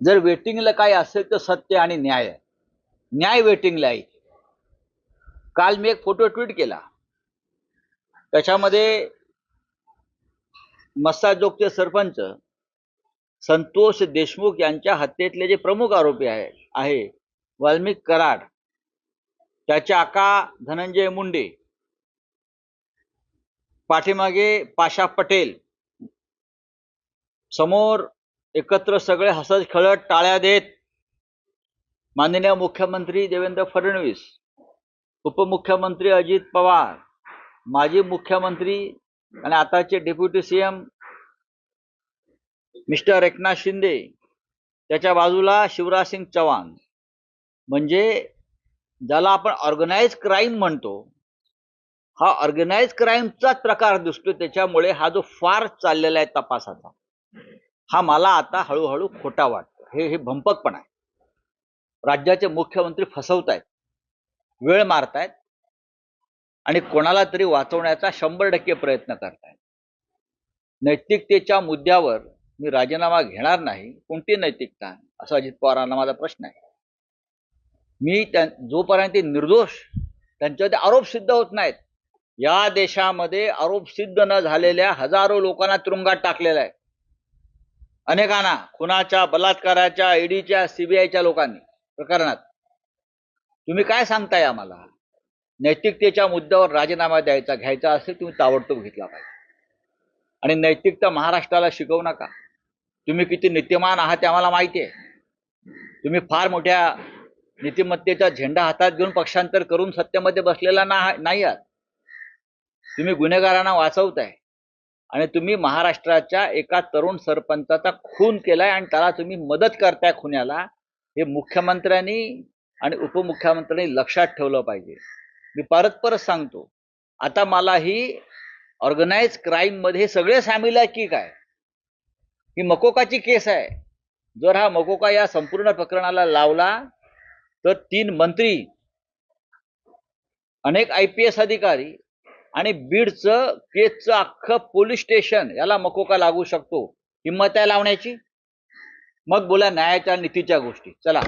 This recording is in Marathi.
जर वेटिंगला काय असेल तर सत्य आणि न्याय आहे. न्याय वेटिंगला आहे काल मी एक फोटो ट्विट केला त्याच्यामध्ये मस्ताजोगचे सरपंच संतोष देशमुख यांच्या हत्येतले जे प्रमुख आरोपी आहे आहे वाल्मिक कराड त्याचे आका धनंजय मुंडे पाठीमागे पाशा पटेल समोर एकत्र सगळे हसत खेळत टाळ्या देत. माननीय मुख्यमंत्री देवेंद्र फडणवीस उपमुख्यमंत्री अजित पवार माजी मुख्यमंत्री आणि आताचे deputy CM mister Eknath Shinde त्याच्या बाजूला शिवराज सिंग चव्हाण. म्हणजे ज्याला आपण ऑर्गनाईज क्राईम म्हणतो हा ऑर्गनाईज क्राईमचाच प्रकार दिसतो त्याच्यामुळे हा जो फार चाललेला आहे तपासाचा. हा मला आता हळूहळू खोटा वाटतो. हे हे भंपकपण आहे. राज्याचे मुख्यमंत्री फसवतायत. वेळ मारतायत. आणि कोणाला तरी वाचवण्याचा शंभर टक्के प्रयत्न करतायत. नैतिकतेच्या मुद्द्यावर मी राजीनामा घेणार नाही. कोणती नैतिकता? असा अजित पवारांना माझा प्रश्न आहे. मी त्या जोपर्यंत ते निर्दोष त्यांच्यावर आरोप सिद्ध होत नाहीत. या देशामध्ये आरोप सिद्ध न झालेल्या हजारो लोकांना तुरुंगात टाकलेला आहे. अनेकांना खुनाच्या बलात्काराच्या ईडीच्या सीबीआयच्या लोकांनी प्रकरणात. तुम्ही काय सांगताय आम्हाला? नैतिकतेच्या मुद्द्यावर राजीनामा द्यायचा घ्यायचा असेल तुम्ही ताबडतोब घेतला पाहिजे. आणि नैतिकता महाराष्ट्राला शिकवू नका. तुम्ही किती नीतिमान आहात ते आम्हाला माहिती आहे. तुम्ही फार मोठ्या नीतिमत्तेचा झेंडा हातात घेऊन पक्षांतर करून सत्तेमध्ये बसलेला ना नाही आहात. तुम्ही गुन्हेगारांना वाचवताय. आणि तुम्ही महाराष्ट्राच्या एका तरुण सरपंचाचा खून केलाय आणि त्याला तुम्ही मदत करताय खुन्याला हे मुख्यमंत्र्यांनी आणि उपमुख्यमंत्र्यांनी लक्षात ठेवलं पाहिजे. मी परत परत सांगतो आता मला ही ऑर्गनाईज क्राईममध्ये हे सगळे सामील आहे की काय? ही मकोकाची केस आहे. जर हा मकोका या संपूर्ण प्रकरणाला लावला तर तीन मंत्री अनेक आय पी एस अधिकारी आणि बीडचं केजचं अख्खं पोलीस स्टेशन याला मकोका लागू शकतो. हिंमत आहे लावण्याची? मग बोला न्यायाच्या नीतीच्या गोष्टी. चला.